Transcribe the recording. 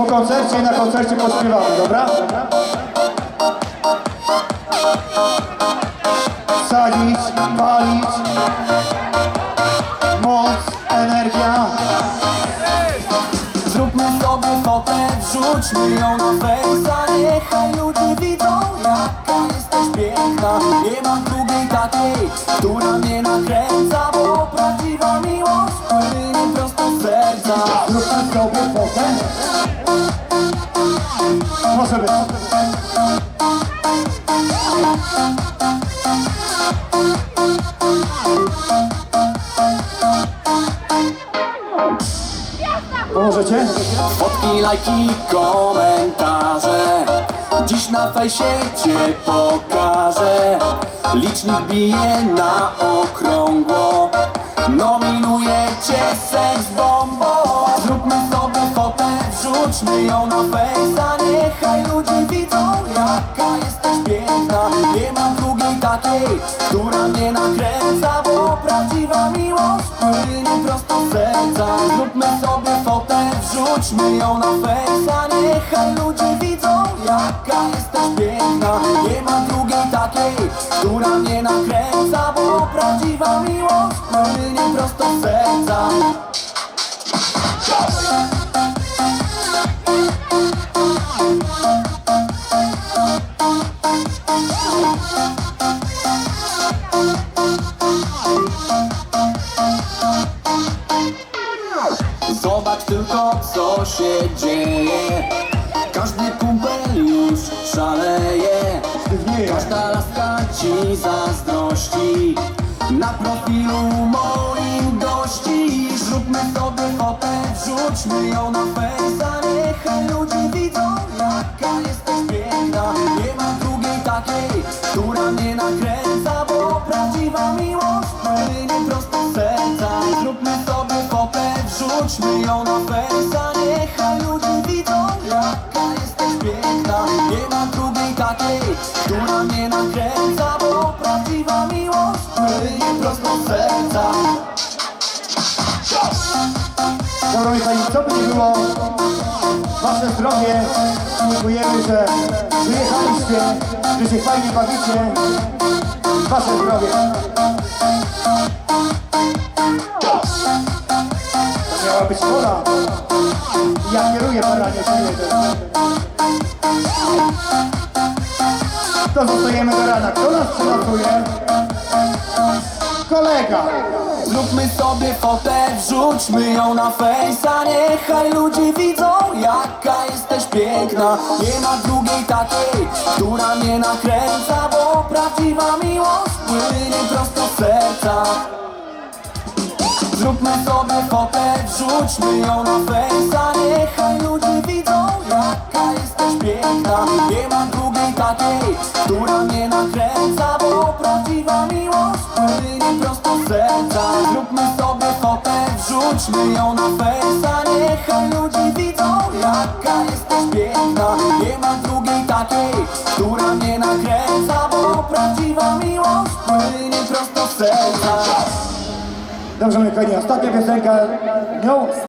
po koncercie i na koncercie pośpiewamy, dobra? Sadzić, palić, moc, energia. Zróbmy sobie fotę, wrzućmy ją na fejsa Niechaj ludzie widzą, jaka jesteś piękna Nie ma drugiej takiej, która mnie nakręca Bo prawdziwa miłość Może być. Pomożecie? Fotki, lajki, komentarze. Dziś na fejsie cię pokażę. Licznik bije na okrągło. Nominuję cię seks bombo. Zróbmy sobie fotę, wrzućmy ją na fejsa wrzućmy ją na fejsa Niechaj ludzie widzą jaka jesteś piękna. Nie ma drugiej takiej, która mnie nakręca co się dzieje. Każdy kumpel już szaleje. Każda laska ci zazdrości. Na profilu moim gości Zróbmy sobie fotę, wrzućmy ją na fejsa Niechaj ludzie widzą jaka jesteś piękna. Nie ma drugiej takiej, która mnie nakręca Bo prawdziwa miłość płynie prosto z serca. Zróbmy sobie fotę, wrzućmy ją na fejsa piękna Nie ma drugiej takiej, która mnie nakręca Bo prawdziwa miłość płynie prosto z serca Dobra, Pani, co by nie było, Wasze zdrowie, dziękujemy, że przyjechaliście, że się fajnie bawicie. Wasze zdrowie. To miała być kola. Ja kieruję baranie, kieruję To zostajemy do rana. Kto nas przelatuje? Kolega. Zróbmy sobie fotę, wrzućmy ją na fejsa Niechaj ludzie widzą, jaka jesteś piękna Nie ma drugiej takiej, która mnie nakręca Bo prawdziwa miłość płynie prosto z serca Zróbmy sobie fotę, wrzućmy ją na fejsa Niechaj ludzie wrzućmy ją na fejsa Niechaj ludzie widzą, jaka jesteś piękna. Nie ma drugiej takiej, która mnie nakręca Bo prawdziwa miłość płynie prosto z serca. Dobrze, kochani, ostatnia piosenka. Nią